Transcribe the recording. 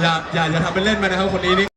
อย่าอย่าอย่าทำเป็นเล่นไปนะครับคนนี้นี่